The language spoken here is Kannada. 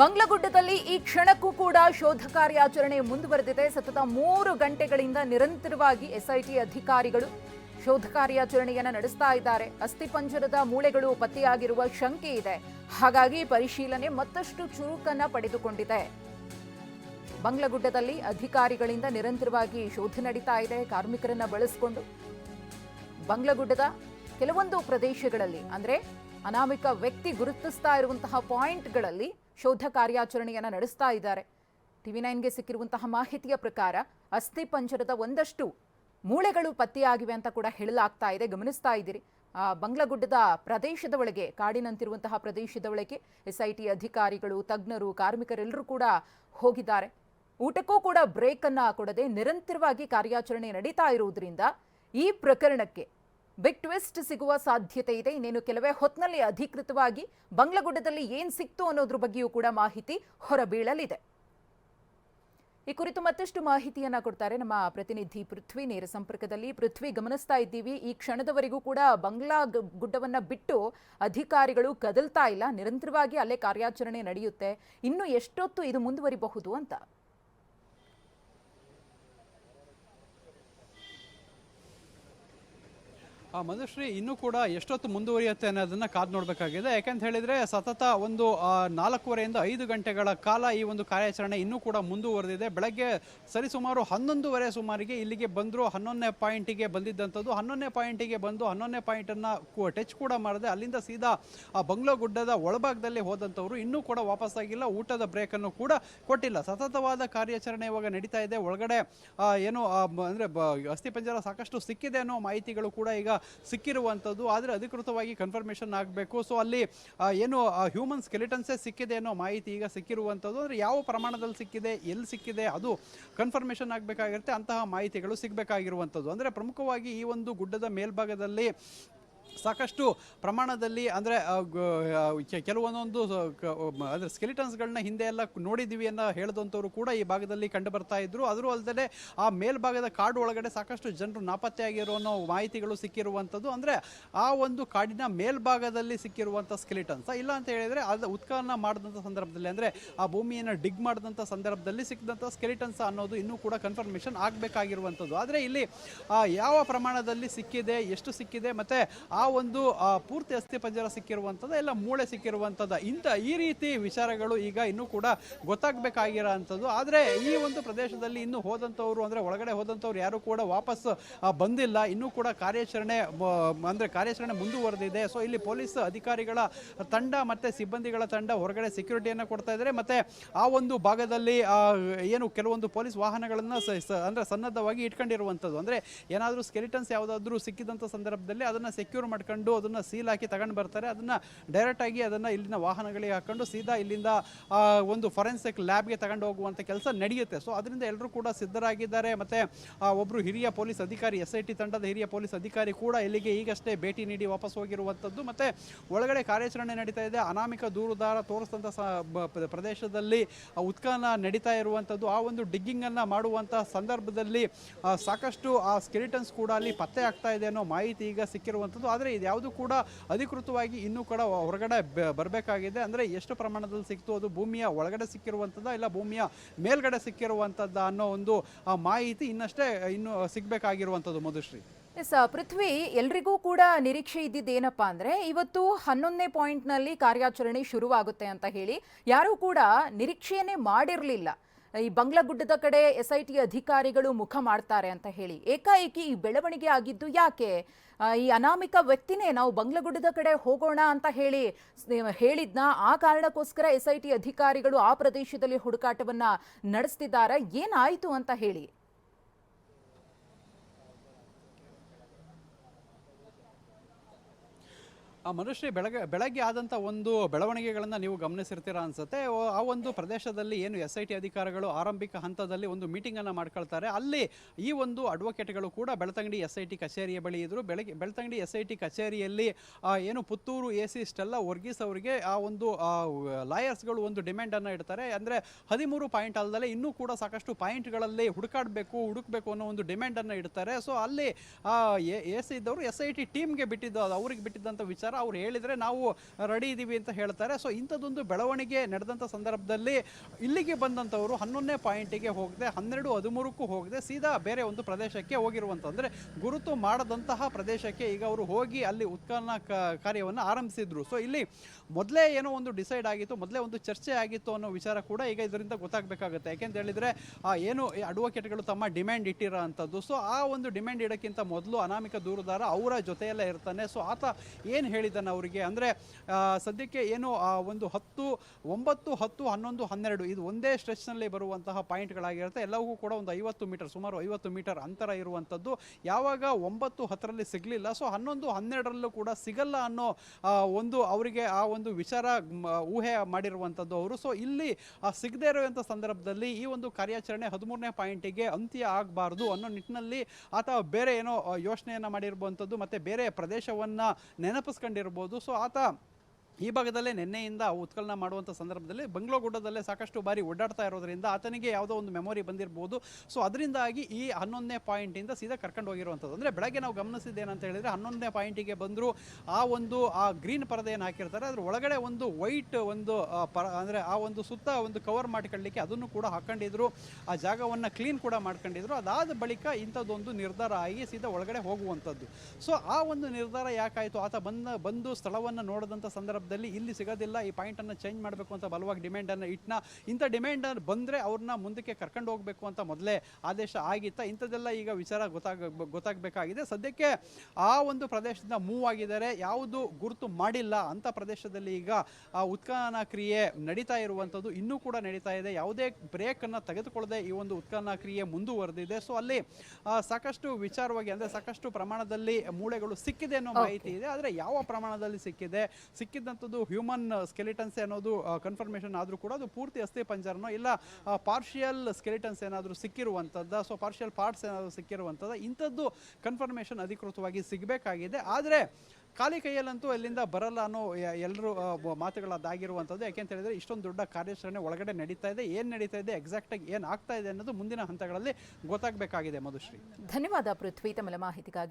ಬಂಗ್ಲಗುಡ್ಡದಲ್ಲಿ ಈ ಕ್ಷಣಕ್ಕೂ ಕೂಡ ಶೋಧ ಕಾರ್ಯಾಚರಣೆ ಮುಂದುವರೆದಿದೆ. ಸತತ ಮೂರು ಗಂಟೆಗಳಿಂದ ನಿರಂತರವಾಗಿ ಎಸ್ಐಟಿ ಅಧಿಕಾರಿಗಳು ಶೋಧ ಕಾರ್ಯಾಚರಣೆಯನ್ನು ನಡೆಸ್ತಾ ಇದ್ದಾರೆ. ಅಸ್ಥಿಪಂಜರದ ಮೂಳೆಗಳು ಪತ್ತೆಯಾಗಿರುವ ಶಂಕೆ ಇದೆ. ಹಾಗಾಗಿ ಪರಿಶೀಲನೆ ಮತ್ತಷ್ಟು ಚುರುಕನ್ನ ಪಡೆದುಕೊಂಡಿದೆ. ಬಂಗ್ಲಗುಡ್ಡದಲ್ಲಿ ಅಧಿಕಾರಿಗಳಿಂದ ನಿರಂತರವಾಗಿ ಶೋಧ ನಡೀತಾ ಇದೆ. ಕಾರ್ಮಿಕರನ್ನ ಬಳಸಿಕೊಂಡು ಬಂಗ್ಲಗುಡ್ಡದ ಕೆಲವೊಂದು ಪ್ರದೇಶಗಳಲ್ಲಿ, ಅಂದ್ರೆ ಅನಾಮಿಕ ವ್ಯಕ್ತಿ ಗುರುತಿಸ್ತಾ ಇರುವಂತಹ ಪಾಯಿಂಟ್ಗಳಲ್ಲಿ ಶೋಧ ಕಾರ್ಯಾಚರಣೆಯನ್ನು ನಡೆಸ್ತಾ ಇದ್ದಾರೆ. ಟಿವಿ ನೈನ್ಗೆ ಸಿಕ್ಕಿರುವಂತಹ ಮಾಹಿತಿಯ ಪ್ರಕಾರ ಅಸ್ಥಿ ಪಂಜರದ ಒಂದಷ್ಟು ಮೂಳೆಗಳು ಪತ್ತೆಯಾಗಿವೆ ಅಂತ ಕೂಡ ಹೇಳಲಾಗ್ತಾ ಇದೆ. ಗಮನಿಸ್ತಾ ಇದ್ದೀರಿ. ಬಂಗ್ಲಗುಡ್ಡದ ಪ್ರದೇಶದ ಒಳಗೆ, ಕಾಡಿನಂತಿರುವಂತಹ ಪ್ರದೇಶದ ಒಳಗೆ ಎಸ್ಐಟಿ ಅಧಿಕಾರಿಗಳು, ತಜ್ಞರು, ಕಾರ್ಮಿಕರೆಲ್ಲರೂ ಕೂಡ ಹೋಗಿದ್ದಾರೆ. ಊಟಕ್ಕೂ ಕೂಡ ಬ್ರೇಕ್ ಅನ್ನ ಕೊಡದೆ ನಿರಂತರವಾಗಿ ಕಾರ್ಯಾಚರಣೆ ನಡೀತಾ ಇರುವುದರಿಂದ ಈ ಪ್ರಕರಣಕ್ಕೆ ಬಿಗ್ ಟ್ವಿಸ್ಟ್ ಸಿಗುವ ಸಾಧ್ಯತೆ ಇದೆ. ಇನ್ನೇನು ಕೆಲವೇ ಹೊತ್ತಿನಲ್ಲಿ ಅಧಿಕೃತವಾಗಿ ಬಂಗ್ಲಗುಡ್ಡದಲ್ಲಿ ಏನ್ ಸಿಕ್ತು ಅನ್ನೋದ್ರ ಬಗ್ಗೆಯೂ ಕೂಡ ಮಾಹಿತಿ ಹೊರಬೀಳಲಿದೆ. ಈ ಕುರಿತು ಮತ್ತಷ್ಟು ಮಾಹಿತಿಯನ್ನ ಕೊಡ್ತಾರೆ ನಮ್ಮ ಪ್ರತಿನಿಧಿ ಪೃಥ್ವಿ ನೇರ ಸಂಪರ್ಕದಲ್ಲಿ. ಪೃಥ್ವಿ, ಗಮನಿಸ್ತಾ ಇದ್ದೀವಿ. ಈ ಕ್ಷಣದವರೆಗೂ ಕೂಡ ಬಂಗ್ಲಾ ಗುಡ್ಡವನ್ನ ಬಿಟ್ಟು ಅಧಿಕಾರಿಗಳು ಕದಲ್ತಾ ಇಲ್ಲ. ನಿರಂತರವಾಗಿ ಅಲ್ಲೇ ಕಾರ್ಯಾಚರಣೆ ನಡೆಯುತ್ತೆ. ಇನ್ನು ಎಷ್ಟೊತ್ತು ಇದು ಮುಂದುವರಿಬಹುದು ಅಂತ? ಆ, ಮಧುಶ್ರೀ, ಇನ್ನೂ ಕೂಡ ಎಷ್ಟೊತ್ತು ಮುಂದುವರಿಯುತ್ತೆ ಅನ್ನೋದನ್ನ ಕಾದು ನೋಡಬೇಕಾಗಿದೆ. ಯಾಕಂತ ಹೇಳಿದ್ರೆ ಸತತ ಒಂದು ನಾಲ್ಕೂವರೆಯಿಂದ ಐದು ಗಂಟೆಗಳ ಕಾಲ ಈ ಒಂದು ಕಾರ್ಯಾಚರಣೆ ಇನ್ನೂ ಕೂಡ ಮುಂದುವರೆದಿದೆ. ಬೆಳಗ್ಗೆ ಸರಿಸುಮಾರು ಹನ್ನೊಂದುವರೆ ಸುಮಾರಿಗೆ ಇಲ್ಲಿಗೆ ಬಂದರು. ಹನ್ನೊಂದನೇ ಪಾಯಿಂಟಿಗೆ ಬಂದಿದ್ದಂಥದ್ದು. ಹನ್ನೊಂದನೇ ಪಾಯಿಂಟಿಗೆ ಬಂದು ಹನ್ನೊಂದನೇ ಪಾಯಿಂಟನ್ನು ಟಚ್ ಕೂಡ ಮಾಡದೆ. ಅಲ್ಲಿಂದ ಸೀದಾ, ಆ ಬಂಗ್ಲೋ ಗುಡ್ಡದ ಒಳಭಾಗದಲ್ಲಿ ಹೋದಂಥವ್ರು ಇನ್ನೂ ಕೂಡ ವಾಪಸ್ಸಾಗಿಲ್ಲ ಊಟದ ಬ್ರೇಕನ್ನು ಕೂಡ ಕೊಟ್ಟಿಲ್ಲ. ಸತತವಾದ ಕಾರ್ಯಾಚರಣೆ ಇವಾಗ ನಡೀತಾ ಇದೆ. ಒಳಗಡೆ ಏನು ಅಂದರೆ ಅಸ್ಥಿಪಂಜರ ಸಾಕಷ್ಟು ಸಿಕ್ಕಿದೆ ಅನ್ನೋ ಮಾಹಿತಿಗಳು ಕೂಡ ಈಗ ಸಿಕ್ಕಿರುವಂಥದ್ದು, ಆದರೆ ಅಧಿಕೃತವಾಗಿ ಕನ್ಫರ್ಮೇಷನ್ ಆಗಬೇಕು. ಸೊ ಅಲ್ಲಿ ಏನು ಹ್ಯೂಮನ್ ಸ್ಕೆಲಿಟನ್ಸೇ ಸಿಕ್ಕಿದೆ ಅನ್ನೋ ಮಾಹಿತಿ ಈಗ ಸಿಕ್ಕಿರುವಂಥದ್ದು. ಅಂದರೆ ಯಾವ ಪ್ರಮಾಣದಲ್ಲಿ ಸಿಕ್ಕಿದೆ, ಎಲ್ಲಿ ಸಿಕ್ಕಿದೆ, ಅದು ಕನ್ಫರ್ಮೇಷನ್ ಆಗಬೇಕಾಗಿರುತ್ತೆ. ಅಂತಹ ಮಾಹಿತಿಗಳು ಸಿಗಬೇಕಾಗಿರುವಂಥದ್ದು. ಅಂದರೆ ಪ್ರಮುಖವಾಗಿ ಈ ಒಂದು ಗುಡ್ಡದ ಮೇಲ್ಭಾಗದಲ್ಲಿ ಸಾಕಷ್ಟು ಪ್ರಮಾಣದಲ್ಲಿ ಅಂದರೆ ಕೆಲವೊಂದೊಂದು ಅಂದರೆ ಸ್ಕೆಲಿಟನ್ಸ್ಗಳನ್ನ ಹಿಂದೆ ಎಲ್ಲ ನೋಡಿದ್ದೀವಿ ಅನ್ನೋ ಹೇಳಿದಂಥವ್ರು ಕೂಡ ಈ ಭಾಗದಲ್ಲಿ ಕಂಡು ಬರ್ತಾ ಇದ್ರು. ಅದರೂ ಅಲ್ಲದೆ ಆ ಮೇಲ್ಭಾಗದ ಕಾಡು ಒಳಗಡೆ ಸಾಕಷ್ಟು ಜನರು ನಾಪತ್ತೆಯಾಗಿರೋ ಅನ್ನೋ ಮಾಹಿತಿಗಳು ಸಿಕ್ಕಿರುವಂಥದ್ದು. ಅಂದರೆ ಆ ಒಂದು ಕಾಡಿನ ಮೇಲ್ಭಾಗದಲ್ಲಿ ಸಿಕ್ಕಿರುವಂಥ ಸ್ಕೆಲಿಟನ್ಸ್ ಇಲ್ಲ ಅಂತ ಹೇಳಿದರೆ ಅದು ಉತ್ಖನನ ಮಾಡಿದಂಥ ಸಂದರ್ಭದಲ್ಲಿ ಅಂದರೆ, ಆ ಭೂಮಿಯನ್ನು ಡಿಗ್ ಮಾಡಿದಂಥ ಸಂದರ್ಭದಲ್ಲಿ ಸಿಕ್ಕಿದಂಥ ಸ್ಕೆಲಿಟನ್ಸ್ ಅನ್ನೋದು ಇನ್ನೂ ಕೂಡ ಕನ್ಫರ್ಮೇಷನ್ ಆಗಬೇಕಾಗಿರುವಂಥದ್ದು. ಆದರೆ ಇಲ್ಲಿ ಯಾವ ಪ್ರಮಾಣದಲ್ಲಿ ಸಿಕ್ಕಿದೆ, ಎಷ್ಟು ಸಿಕ್ಕಿದೆ, ಮತ್ತು ಆ ಒಂದು ಪೂರ್ತಿ ಅಸ್ಥಿ ಪಂಜರ ಸಿಕ್ಕಿರುವಂಥದ್ದು ಎಲ್ಲ ಮೂಳೆ ಸಿಕ್ಕಿರುವಂಥದ್ದು ಇಂಥ ಈ ರೀತಿ ವಿಚಾರಗಳು ಈಗ ಇನ್ನೂ ಕೂಡ ಗೊತ್ತಾಗಬೇಕಾಗಿರೋ ಅಂಥದ್ದು ಆದರೆ ಈ ಒಂದು ಪ್ರದೇಶದಲ್ಲಿ ಇನ್ನು ಹೋದಂಥವ್ರು, ಅಂದರೆ ಒಳಗಡೆ ಹೋದಂಥವ್ರು ಯಾರು ಕೂಡ ವಾಪಸ್ ಬಂದಿಲ್ಲ. ಇನ್ನೂ ಕೂಡ ಕಾರ್ಯಾಚರಣೆ ಅಂದರೆ ಕಾರ್ಯಾಚರಣೆ ಮುಂದುವರೆದಿದೆ. ಸೊ ಇಲ್ಲಿ ಪೊಲೀಸ್ ಅಧಿಕಾರಿಗಳ ತಂಡ ಮತ್ತು ಸಿಬ್ಬಂದಿಗಳ ತಂಡ ಹೊರಗಡೆ ಸೆಕ್ಯೂರಿಟಿಯನ್ನು ಕೊಡ್ತಾ ಇದ್ದಾರೆ ಮತ್ತು ಆ ಒಂದು ಭಾಗದಲ್ಲಿ ಏನು ಕೆಲವೊಂದು ಪೊಲೀಸ್ ವಾಹನಗಳನ್ನು ಅಂದರೆ ಸನ್ನದ್ಧವಾಗಿ ಇಟ್ಕೊಂಡಿರುವಂಥದ್ದು. ಅಂದರೆ ಏನಾದರೂ ಸ್ಕೆಲಿಟನ್ಸ್ ಯಾವುದಾದ್ರೂ ಸಿಕ್ಕಿದಂಥ ಸಂದರ್ಭದಲ್ಲಿ ಅದನ್ನು ಸೆಕ್ಯೂರ್ ಮಾಡ್ಕೊಂಡು ಅದನ್ನು ಸೀಲ್ ಹಾಕಿ ತಗೊಂಡು ಬರ್ತಾರೆ. ಅದನ್ನು ಡೈರೆಕ್ಟಾಗಿ ಅದನ್ನು ಇಲ್ಲಿನ ವಾಹನಗಳಿಗೆ ಹಾಕೊಂಡು ಸೀದಾ ಇಲ್ಲಿಂದ ಒಂದು ಫೊರೆನ್ಸಿಕ್ ಲ್ಯಾಬ್ಗೆ ತಗೊಂಡು ಹೋಗುವಂಥ ಕೆಲಸ ನಡೆಯುತ್ತೆ. ಸೊ ಅದರಿಂದ ಎಲ್ಲರೂ ಕೂಡ ಸಿದ್ಧರಾಗಿದ್ದಾರೆ. ಮತ್ತು ಒಬ್ಬರು ಹಿರಿಯ ಪೊಲೀಸ್ ಅಧಿಕಾರಿ ಎಸ್ ಐ ಟಿ ತಂಡದ ಹಿರಿಯ ಪೊಲೀಸ್ ಅಧಿಕಾರಿ ಕೂಡ ಇಲ್ಲಿಗೆ ಈಗಷ್ಟೇ ಭೇಟಿ ನೀಡಿ ವಾಪಸ್ ಹೋಗಿರುವಂಥದ್ದು ಮತ್ತು, ಒಳಗಡೆ ಕಾರ್ಯಾಚರಣೆ ನಡೀತಾ ಇದೆ. ಅನಾಮಿಕ ದೂರುದಾರ ತೋರಿಸಿದಂಥ ಪ್ರದೇಶದಲ್ಲಿ ಉತ್ಖನನ ನಡೀತಾ ಇರುವಂಥದ್ದು ಆ ಒಂದು ಡಿಗ್ಗಿಂಗನ್ನು ಮಾಡುವಂಥ ಸಂದರ್ಭದಲ್ಲಿ ಸಾಕಷ್ಟು, ಆ ಸ್ಕೆಲಿಟನ್ಸ್ ಕೂಡ ಅಲ್ಲಿ ಪತ್ತೆ ಆಗ್ತಾ ಇದೆ ಅನ್ನೋ ಮಾಹಿತಿ ಈಗ ಸಿಕ್ಕಿರುವಂಥದ್ದು ಆದರೆ ಇದ್ಯಾವುದು ಕೂಡ ಅಧಿಕೃತವಾಗಿ ಇನ್ನೂ ಕೂಡ ಹೊರಗಡೆ ಬರಬೇಕಾಗಿದೆ. ಅಂದರೆ ಎಷ್ಟು ಪ್ರಮಾಣದಲ್ಲಿ ಸಿಕ್ತು, ಅದು ಭೂಮಿಯ ಒಳಗಡೆ ಸಿಕ್ಕಿರುವಂಥದ್ದ ಇಲ್ಲ ಭೂಮಿಯ ಮೇಲ್ಗಡೆ ಸಿಕ್ಕಿರುವಂಥದ್ದ ಅನ್ನೋ ಒಂದು ಮಾಹಿತಿ ಇನ್ನಷ್ಟೇ ಇನ್ನು ಸಿಗಬೇಕಾಗಿರುವಂಥದ್ದು ಮಧುಶ್ರೀ. ಎಸ್ ಪೃಥ್ವಿ, ಎಲ್ರಿಗೂ ಕೂಡ ನಿರೀಕ್ಷೆ ಇದ್ದಿದ್ದೇನಪ್ಪಾ ಅಂದ್ರೆ ಇವತ್ತು ಹನ್ನೊಂದನೇ ಪಾಯಿಂಟ್ನಲ್ಲಿ ಕಾರ್ಯಾಚರಣೆ ಶುರುವಾಗುತ್ತೆ ಅಂತ ಹೇಳಿ. ಯಾರೂ ಕೂಡ ನಿರೀಕ್ಷೆಯನ್ನೇ ಮಾಡಿರಲಿಲ್ಲ. ಈ ಬಂಗ್ಲಗುಡ್ಡದ ಕಡೆ ಎಸ್ ಐ ಟಿ ಅಧಿಕಾರಿಗಳು ಮುಖ ಮಾಡ್ತಾರೆ ಅಂತ ಹೇಳಿ. ಏಕಾಏಕಿ ಈ ಬೆಳವಣಿಗೆ ಆಗಿದ್ದು ಯಾಕೆ? ಈ ಅನಾಮಿಕ ವ್ಯಕ್ತಿನೇ ನಾವು ಬಂಗ್ಲಗುಡ್ಡದ ಕಡೆ ಹೋಗೋಣ ಅಂತ ಹೇಳಿ, ಹೇಳಿದ್ನ, ಆ ಕಾರಣಕ್ಕೋಸ್ಕರ ಎಸ್ ಐ ಟಿ ಅಧಿಕಾರಿಗಳು ಆ ಪ್ರದೇಶದಲ್ಲಿ ಹುಡುಕಾಟವನ್ನ ನಡೆಸ್ತಿದ್ದಾರೆ ಏನಾಯಿತು ಅಂತ ಹೇಳಿ. ಆ ಮನುಷ್ಯ ಬೆಳಗ್ಗೆ ಬೆಳಗ್ಗೆ ಆದಂಥ ಒಂದು ಬೆಳವಣಿಗೆಗಳನ್ನು ನೀವು ಗಮನಿಸಿರ್ತೀರಾ ಅನ್ಸುತ್ತೆ. ಆ ಒಂದು ಪ್ರದೇಶದಲ್ಲಿ ಏನು ಎಸ್ ಐ ಟಿ ಅಧಿಕಾರಿಗಳು ಆರಂಭಿಕ ಹಂತದಲ್ಲಿ ಒಂದು ಮೀಟಿಂಗನ್ನು ಮಾಡ್ಕೊಳ್ತಾರೆ. ಅಲ್ಲಿ ಈ ಒಂದು ಅಡ್ವೊಕೇಟ್ಗಳು ಕೂಡ ಬೆಳ್ತಂಗಡಿ ಎಸ್ ಐ ಟಿ ಕಚೇರಿಯ ಬಳಿ ಇದ್ರು. ಬೆಳಗ್ಗೆ ಬೆಳ್ತಂಗಡಿ ಎಸ್ ಐ ಟಿ ಕಚೇರಿಯಲ್ಲಿ ಏನು Puttur A C Stella Varghese ಅವರಿಗೆ ಆ ಒಂದು ಲಾಯರ್ಸ್ಗಳು ಒಂದು ಡಿಮ್ಯಾಂಡನ್ನು ಇಡ್ತಾರೆ. ಅಂದರೆ ಹದಿಮೂರು ಪಾಯಿಂಟ್ ಅಲ್ಲದೆ ಇನ್ನೂ ಕೂಡ ಸಾಕಷ್ಟು ಪಾಯಿಂಟ್ಗಳಲ್ಲಿ ಹುಡುಕಾಡಬೇಕು, ಹುಡುಕಬೇಕು ಅನ್ನೋ ಒಂದು ಡಿಮ್ಯಾಂಡನ್ನು ಇಡ್ತಾರೆ. ಸೊ, ಅಲ್ಲಿ ಎ ಸಿ ಇದ್ದವರು ಎಸ್ ಐ ಟಿ ಟೀಮ್ಗೆ ಬಿಟ್ಟಿದ್ದು ಅವ್ರಿಗೆ ಬಿಟ್ಟಿದ್ದಂಥ ವಿಚಾರ. ಅವ್ರು ಹೇಳಿದರೆ ನಾವು ರೆಡಿ ಇದ್ದೀವಿ ಅಂತ ಹೇಳ್ತಾರೆ. ಸೊ ಇಂಥದ್ದೊಂದು ಬೆಳವಣಿಗೆ ನಡೆದಂಥ ಸಂದರ್ಭದಲ್ಲಿ ಇಲ್ಲಿಗೆ ಬಂದಂಥವರು ಹನ್ನೊಂದನೇ ಪಾಯಿಂಟಿಗೆ ಹೋಗದೆ, ಹನ್ನೆರಡು, ಹದಿಮೂರಕ್ಕೂ ಹೋಗದೆ, ಸೀದಾ ಬೇರೆ ಒಂದು ಪ್ರದೇಶಕ್ಕೆ ಹೋಗಿರುವಂಥ ಅಂದರೆ ಗುರುತು ಮಾಡದಂತಹ ಪ್ರದೇಶಕ್ಕೆ ಈಗ ಅವರು ಹೋಗಿ ಅಲ್ಲಿ ಉತ್ಖನನ ಕಾರ್ಯವನ್ನು ಆರಂಭಿಸಿದ್ರು. ಸೊ ಇಲ್ಲಿ ಮೊದಲೇ ಏನೋ ಒಂದು ಡಿಸೈಡ್ ಆಗಿತ್ತು, ಮೊದಲೇ ಒಂದು ಚರ್ಚೆ ಆಗಿತ್ತು ಅನ್ನೋ ವಿಚಾರ ಕೂಡ ಈಗ ಇದರಿಂದ ಗೊತ್ತಾಗಬೇಕಾಗುತ್ತೆ. ಯಾಕೆಂತ ಹೇಳಿದ್ರೆ, ಆ ಏನು ಅಡ್ವೊಕೇಟ್ಗಳು ತಮ್ಮ ಡಿಮ್ಯಾಂಡ್ ಇಟ್ಟಿರೋ ಅಂಥದ್ದು. ಸೊ ಆ ಒಂದು ಡಿಮ್ಯಾಂಡ್ ಇಡೋಕ್ಕಿಂತ ಮೊದಲು ಅನಾಮಿಕ ದೂರದಾರ ಅವರ ಜೊತೆಯಲ್ಲೇ ಇರ್ತಾನೆ. ಸೊ ಆತ ಏನು ಹೇಳಿದ್ದಾನೆ ಅವರಿಗೆ. ಅಂದರೆ ಸದ್ಯಕ್ಕೆ ಏನು ಒಂದು ಹತ್ತು, ಒಂಬತ್ತು, ಹತ್ತು, ಹನ್ನೊಂದು, ಹನ್ನೆರಡು ಇದು ಒಂದೇ ಸ್ಟ್ರೆಚ್ನಲ್ಲಿ ಬರುವಂತಹ ಪಾಯಿಂಟ್ಗಳಾಗಿರುತ್ತೆ ಎಲ್ಲವೂ ಕೂಡ ಒಂದು ಐವತ್ತು ಮೀಟರ್ ಸುಮಾರು ಐವತ್ತು ಮೀಟರ್ ಅಂತರ ಇರುವಂಥದ್ದು. ಯಾವಾಗ ಒಂಬತ್ತು ಹತ್ತರಲ್ಲಿ ಸಿಗಲಿಲ್ಲ ಸೊ ಹನ್ನೊಂದು, ಹನ್ನೆರಡರಲ್ಲೂ ಕೂಡ ಸಿಗಲ್ಲ ಅನ್ನೋ ಒಂದು ಅವರಿಗೆ ಆ ಒಂದು ವಿಚಾರ ಊಹೆ ಮಾಡಿರುವಂಥದ್ದು ಅವರು. ಸೊ ಇಲ್ಲಿ ಸಿಗದೇ ಇರುವಂಥ ಸಂದರ್ಭದಲ್ಲಿ ಈ ಒಂದು ಕಾರ್ಯಾಚರಣೆ ಹದಿಮೂರನೇ ಪಾಯಿಂಟಿಗೆ ಅಂತ್ಯ ಆಗಬಾರ್ದು ಅನ್ನೋ ನಿಟ್ಟಿನಲ್ಲಿ ಆತ ಬೇರೆ ಏನೋ ಯೋಚನೆಯನ್ನು ಮಾಡಿರುವಂಥದ್ದು, ಮತ್ತೆ ಬೇರೆ ಪ್ರದೇಶವನ್ನ ನೆನಪಿಸ್ಕೊಂಡಿರ್ಬೋದು ಸೊ ಆತ ಈ ಭಾಗದಲ್ಲೇ ನಿನ್ನೆಯಿಂದ ಉತ್ಕಲನ ಮಾಡುವಂಥ ಸಂದರ್ಭದಲ್ಲಿ ಬಂಗ್ಲೋಗುಡ್ಡದಲ್ಲೇ ಸಾಕಷ್ಟು ಬಾರಿ ಓಡಾಡ್ತಾ ಇರೋದ್ರಿಂದ ಆತನಿಗೆ ಯಾವುದೋ ಒಂದು ಮೆಮೊರಿ ಬಂದಿರಬಹುದು ಸೊ ಅದರಿಂದಾಗಿ ಈ ಹನ್ನೊಂದನೇ ಪಾಯಿಂಟಿಂದ ಸೀದಾ ಕರ್ಕೊಂಡು ಹೋಗಿರುವಂಥದ್ದು ಅಂದರೆ ಬೆಳಗ್ಗೆ ನಾವು ಗಮನಿಸಿದ್ದೇನಂತ ಹೇಳಿದರೆ ಹನ್ನೊಂದನೇ ಪಾಯಿಂಟಿಗೆ ಬಂದರೂ ಆ ಒಂದು, ಆ ಗ್ರೀನ್ ಪರದೆಯನ್ನು ಹಾಕಿರ್ತಾರೆ. ಅದ್ರ ಒಳಗಡೆ ಒಂದು ವೈಟ್ ಒಂದು ಪರ, ಅಂದರೆ ಆ ಒಂದು ಸುತ್ತ ಒಂದು ಕವರ್ ಮಾಡ್ಕೊಳ್ಳಿಕ್ಕೆ ಅದನ್ನು ಕೂಡ ಹಾಕೊಂಡಿದ್ರು. ಆ ಜಾಗವನ್ನು ಕ್ಲೀನ್ ಕೂಡ ಮಾಡ್ಕೊಂಡಿದ್ರು. ಅದಾದ ಬಳಿಕ ಇಂಥದ್ದೊಂದು ನಿರ್ಧಾರ ಆಗಿ ಸೀದಾ ಒಳಗಡೆ ಹೋಗುವಂಥದ್ದು ಸೊ ಆ ಒಂದು ನಿರ್ಧಾರ ಯಾಕಾಯಿತು? ಆತ ಬಂದ, ಬಂದು ಸ್ಥಳವನ್ನು ನೋಡಿದಂಥ ಸಂದರ್ಭದಲ್ಲಿ ಇಲ್ಲಿ ಸಿಗೋದಿಲ್ಲ ಈ ಪಾಯಿಂಟನ್ನು ಚೇಂಜ್ ಮಾಡಬೇಕು ಅಂತ ಬಲವಾಗಿ ಡಿಮ್ಯಾಂಡನ್ನು ಇಟ್ನ ಇಂಥ ಡಿಮ್ಯಾಂಡ್ ಬಂದರೆ ಅವ್ರನ್ನ ಮುಂದಕ್ಕೆ ಕರ್ಕೊಂಡು ಹೋಗಬೇಕು ಅಂತ ಮೊದಲೇ ಆದೇಶ ಆಗಿತ್ತಾ. ಇಂಥದ್ದೆಲ್ಲ ಈಗ ವಿಚಾರ ಗೊತ್ತಾಗ ಗೊತ್ತಾಗಬೇಕಾಗಿದೆ. ಸದ್ಯಕ್ಕೆ ಆ ಒಂದು ಪ್ರದೇಶದಿಂದ ಮೂವ್ ಆಗಿದ್ದಾರೆ. ಯಾವುದು ಗುರುತು ಮಾಡಿಲ್ಲ ಅಂಥ ಪ್ರದೇಶದಲ್ಲಿ ಈಗ ಆ ಉತ್ಖನನ ಕ್ರಿಯೆ ನಡೀತಾ ಇರುವಂಥದ್ದು ಇನ್ನೂ ಕೂಡ ನಡೀತಾ ಇದೆ. ಯಾವುದೇ ಬ್ರೇಕನ್ನು ತೆಗೆದುಕೊಳ್ಳದೆ ಈ ಒಂದು ಉತ್ಖನನ ಕ್ರಿಯೆ ಮುಂದುವರೆದಿದೆ. ಸೊ ಅಲ್ಲಿ ಸಾಕಷ್ಟು ವಿಚಾರವಾಗಿ ಅಂದರೆ ಸಾಕಷ್ಟು ಪ್ರಮಾಣದಲ್ಲಿ ಮೂಳೆಗಳು ಸಿಕ್ಕಿದೆ ಅನ್ನೋ ಮಾಹಿತಿ ಇದೆ. ಆದರೆ ಯಾವ ಪ್ರಮಾಣದಲ್ಲಿ ಸಿಕ್ಕಿದೆ? ಸಿಕ್ಕಿದ್ದಂಥದ್ದು ಹ್ಯೂಮನ್ ಸ್ಕೆಲಿಟನ್ಸ್ ಅನ್ನೋದು ಕನ್ಫರ್ಮೇಷನ್ ಆದರೂ ಕೂಡ ಅದು ಪೂರ್ತಿ ಅಸ್ಥಿ ಪಂಜರನೋ ಇಲ್ಲ ಪಾರ್ಷಿಯಲ್ ಸ್ಕೆಲಿಟನ್ಸ್ ಏನಾದರೂ ಸಿಕ್ಕಿರುವಂಥದ್ದು? ಸೊ ಪಾರ್ಷಿಯಲ್ ಪಾರ್ಟ್ಸ್ ಏನಾದರೂ ಸಿಕ್ಕಿರುವಂಥದ್ದು? ಇಂಥದ್ದು ಕನ್ಫರ್ಮೇಷನ್ ಅಧಿಕೃತವಾಗಿ ಸಿಗಬೇಕಾಗಿದೆ. ಆದರೆ, ಖಾಲಿ ಕೈಯಲ್ಲಂತೂ ಅಲ್ಲಿಂದ ಬರಲ್ಲ ಅನ್ನೋ ಎಲ್ಲರೂ ಮಾತುಗಳದ್ದಾಗಿರುವಂಥದ್ದು. ಯಾಕೆಂತ ಹೇಳಿದ್ರೆ, ಇಷ್ಟೊಂದು ದೊಡ್ಡ ಕಾರ್ಯಾಚರಣೆ ಒಳಗಡೆ ನಡೀತಾ ಇದೆ. ಏನು ನಡೀತಾ ಇದೆ? ಎಕ್ಸಾಕ್ಟಾಗಿ ಏನು ಆಗ್ತಾ ಇದೆ ಅನ್ನೋದು ಮುಂದಿನ ಹಂತಗಳಲ್ಲಿ ಗೊತ್ತಾಗಬೇಕಾಗಿದೆ ಮಧುಶ್ರೀ. ಧನ್ಯವಾದ ಪೃಥ್ವಿ ತಮ್ಮ ಮಾಹಿತಿಗಾಗಿ.